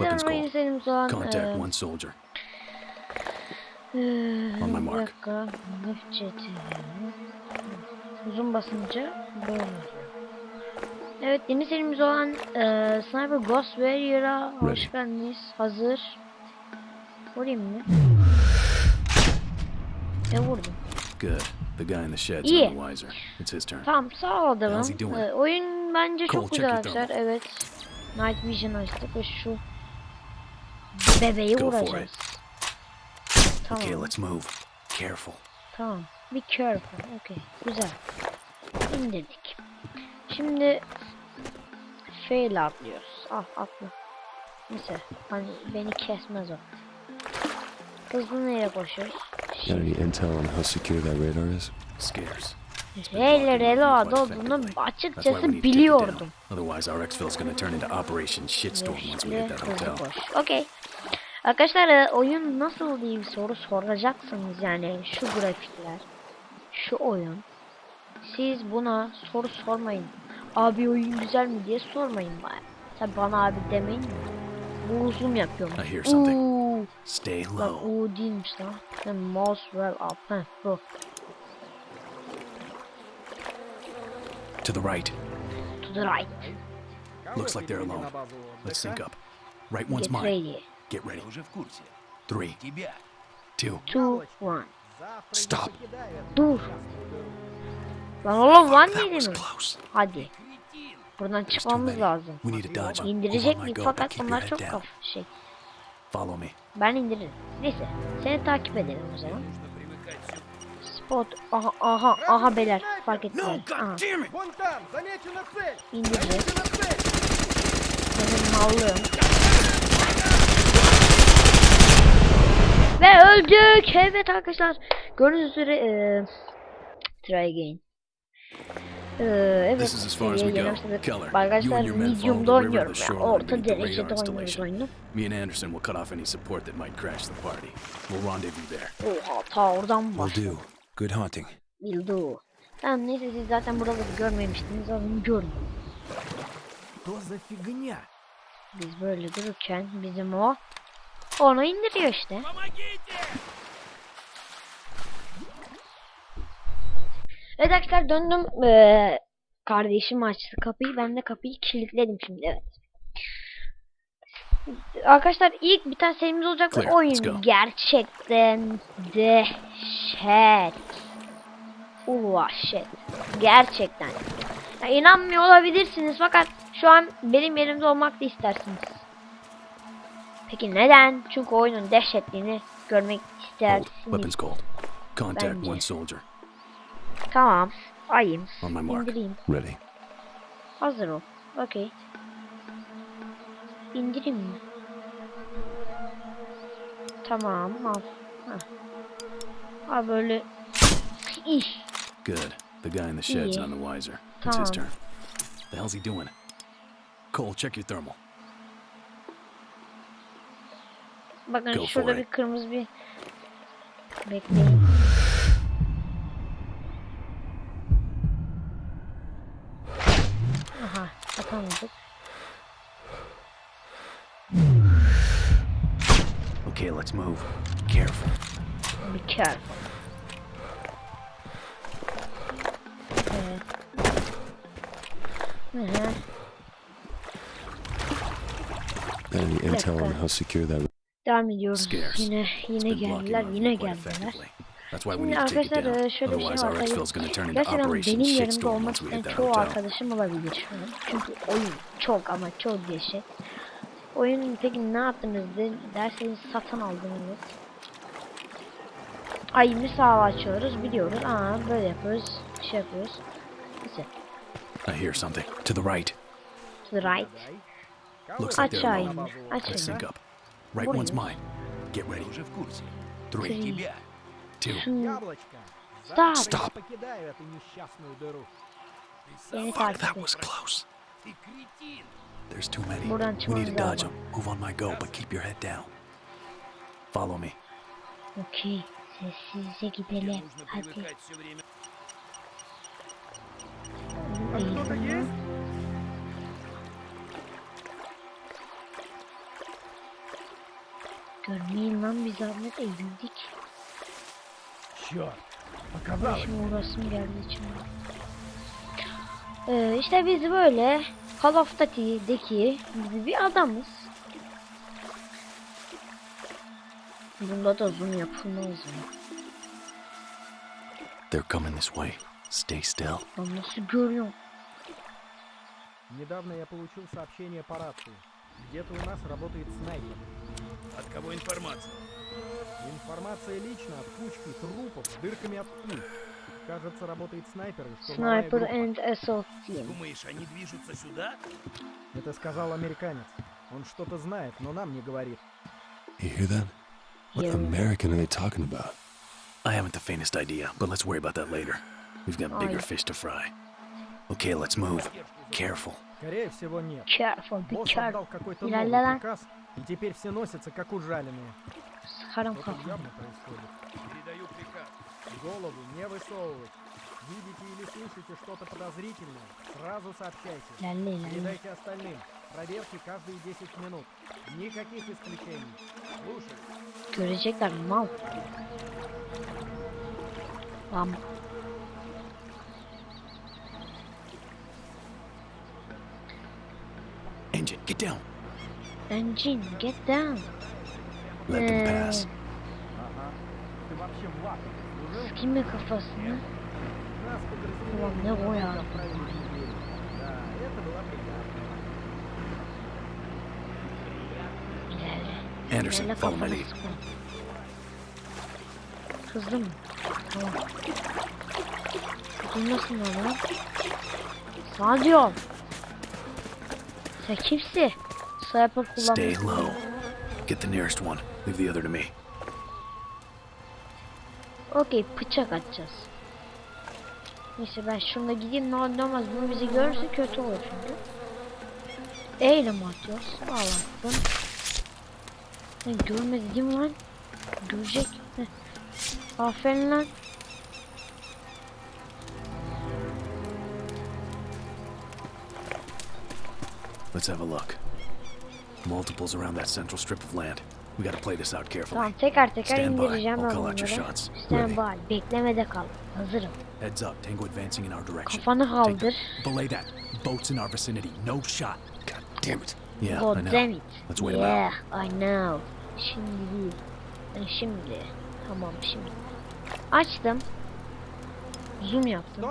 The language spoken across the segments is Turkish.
Weapons call. Contact eee, one soldier. On my mark. Uzun basınca böyle. Evet yeni serimiz olan eee Sniper Ghost Warrior'a hoş geldiniz. Hazır. Vurayım mı? E vurdum. Good. The guy in the shed's İyi. none wiser. It's his turn. Tamam sağ ol adamım. Ee, oyun bence Cole, çok güzel arkadaşlar. Evet. Night Vision açtık ve şu bebeği Go for vuracağız. Tamam. Okay, let's move. Careful. Tamam. Be careful. Okay. Güzel. İndirdik. Şimdi fail atlıyoruz. Ah atla. Neyse. Hani beni kesmez o. Hızlı nereye koşuyoruz? Got any intel on how secure that radar is? Scarce. R'yle reload Quite olduğunu. That's why we açıkçası need to take it biliyordum. down. Otherwise, our exfil's gonna turn into Operation Shitstorm once we hit that Hızlı hotel. koş. Okey. Arkadaşlar e, oyun nasıl diye bir soru soracaksınız yani şu grafikler, şu oyun. Siz buna soru sormayın. Abi oyun güzel mi diye sormayın bana. Tabi bana abi demeyin mi? Bu uzun yapıyorum. Uuu. Stay Bak low. uuu değilmiş lan. Sen mouse well up. Heh bu. To the right. To the right. Looks like they're alone. Let's sync up. Right one's mine. ready. Get ready. уже в курсе. Three, Тебя. two, Two, one. stop. Dur. Lan oğlum lan That was dediniz. close. Hadi. Buradan There's too çıkmamız many. lazım. We need to dodge them. Move İndirecek on my mi? go, but Fakat keep your bunlar head çok down. kaf şey. Follow me. Ben indiririm. Neyse. Seni takip edelim o zaman. Spot. Aha aha aha beyler. Fark ettiler. No, Aha. god damn it! Вон там, замечена цель! İndireceğiz. Замечена цель! Benim mallığım. Ve öldük. Evet arkadaşlar. Gördüğünüz üzere e, try again. Ee, evet, arkadaşlar medium'da oynuyorum yani orta derecede oynuyoruz oyunu. Me and Anderson will cut off any support that might crash the party. We'll rendezvous there. Oha ta oradan var. Will do. Good hunting. Will do. Tamam neyse siz zaten buraları görmemiştiniz onu gördüm. Biz böyle dururken bizim o onu indiriyor işte. Evet arkadaşlar döndüm. Ee, kardeşim açtı kapıyı. Ben de kapıyı kilitledim şimdi. Evet. Arkadaşlar ilk bir tane serimiz olacak Clear, oyun gerçekten dehşet. Uvahşet. Gerçekten. Ya inanmıyor olabilirsiniz fakat şu an benim yerimde olmak da istersiniz. Peki neden? Çünkü oyunun dehşetliğini görmek istersiniz. Weapons cold. Contact one soldier. Tamam. Ayım. On my mark. İndireyim. Ready. Hazır ol. Okey. İndireyim mi? Tamam al. Heh. Al böyle. İş. Good. The guy in the shed's none the wiser. It's his turn. The hell's he doing? Cole, check your thermal. Bakın Go şurada bir kırmızı bir bekleyin. Aha atamadık. Okay, let's move. Careful. Be careful. Evet. Hı hı. Any intel on how secure that Devam ediyoruz. Yine yine geldiler, yine geldiler. Şimdi arkadaşlar e, şöyle bir şey var. Tabii Operation benim yerimde olmak isteyen çoğu arkadaşım olabilir şu an. Çünkü oyun çok ama çok dehşet. Oyun peki ne yaptınız de, derseniz satın aldınız. Ayımı sağa açıyoruz biliyoruz. Aa böyle yapıyoruz. Şey yapıyoruz. Neyse. I hear something. To the right. To the right. Looks like Aşağı. Let's Aşağı. up. Right one's mine. Get ready. Three, two, stop. Stop. Fuck, that was close. There's too many. We need to dodge them. Move on my go, but keep your head down. Follow me. Okay. Görmeyin lan bir zahmet eğildik. Черт! Показалось! Şimdi uğrasım geldi içime. Ee, işte biz böyle Call of Duty'deki gibi bir adamız. Bunda da zoom yapılmaz ya. They're coming this way. Stay still. Lan nasıl görüyorum? Недавно я получил сообщение по рации. Где-то у нас работает снайпер. От кого информация? Информация лично от кучки трупов с дырками от пуль. Кажется, работает снайпер группа. and Assault Team. Думаешь, они движутся сюда? Это сказал американец. Он что-то знает, но нам не говорит. You hear that? What Yeah. American are they talking about? I haven't the faintest idea, but let's worry about that later. We've got bigger Ой. fish to fry. Okay, let's move. Careful. Скорее всего, нет. Careful, be Босс careful. отдал какой-то Ля-ля-ля. новый приказ, и теперь все носятся, как ужаленные. Kafanı. явно происходит. Передаю приказ. Голову не высовывать. Видите или слышите что-то подозрительное, сразу сообщайте. Передайте остальным. Проверки каждые 10 минут. Никаких исключений. Слушай. Görecekler mal. Lan Engine, get down. Engine, get down. Let ee, them pass. Sikime kafasını. Ulan ne boya. İlerle. Anderson, follow my lead. Hızlı mı? Tamam. Tutulmasın ama. Sen kimsin? Sniper Stay low. Get the nearest one. Leave the other to me. Okey bıçak atacağız. Neyse ben şununla gideyim ne ne olmaz bunu bizi görürse kötü olur çünkü. Eyle mi atıyoruz? Allah'ım. Ben görmedi değil mi lan? Görecek. Heh. Aferin lan. Let's have a look. Multiples around that central strip of land. We gotta play this out carefully. Tamam teker teker Stand by. indireceğim I'll ben call out your bunları. shots. Stand by. Beklemede kal. Hazırım. Heads up. Tango advancing in our direction. Kafanı Take kaldır. Belay that. Boats in our vicinity. No shot. God damn it. Yeah, I God know. damn it. Let's wait 'em yeah, out. I know. Şimdi değil. Şimdi. Tamam şimdi. Açtım. Zoom yaptım.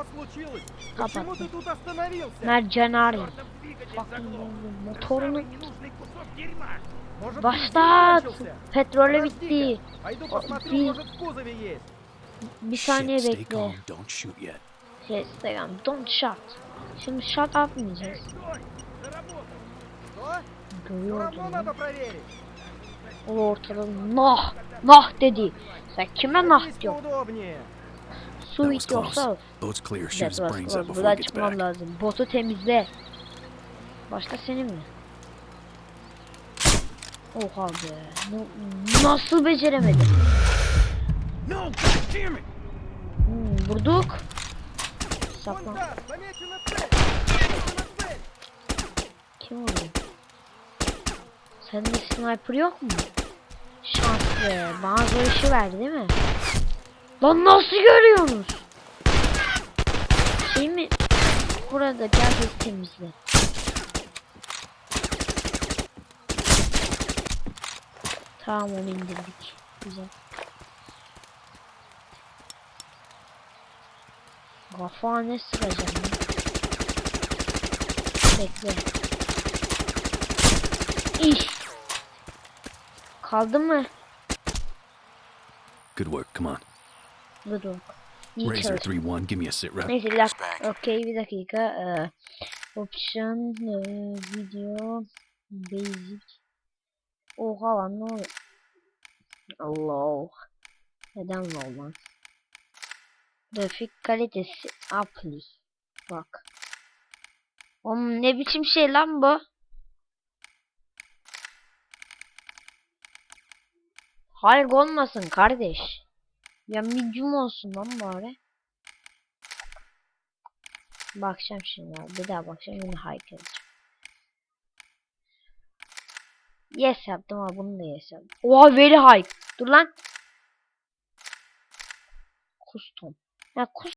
Kapattım. Mercenari. Bakın motorunu Bastat! Petrolü bitti. Bir, bir saniye bekle. Şey, stay calm, don't shot. Şimdi shot atmayacağız. Görüyordum. O ortada nah, nah dedi. Sen kime nah diyor? Su hiç yoksa That's was Buradan çıkmam lazım. Botu temizle. Başka senin mi? Oha be. Bu nasıl beceremedim? No, hmm, vurduk. Saklan. Kim vurdu? Sende sniper yok mu? Şans be. Bana zor işi verdi değil mi? Lan nasıl görüyorsunuz? Şey mi? Burada bir temizle. Tamam onu indirdik. Güzel. Kafa ne sıkacağım ya? Bekle. İş. Kaldı mı? Good work. Come on. Good work. İyi Razor çalıştın. 3-1. Give me a sit rep. Neyse bir dakika. Okey bir dakika. Ee, option ee, video basic. Oha lan ne oluyor? Allah. Neden low lan? Grafik kalitesi apply. Bak. Oğlum ne biçim şey lan bu? Hayır olmasın kardeş. Ya medium olsun lan bari. Bakacağım şimdi abi. Bir daha bakacağım yine high kalacak. Yes yaptım ama bunu da yes yaptım. Oha very high. Dur lan. Custom. Ya custom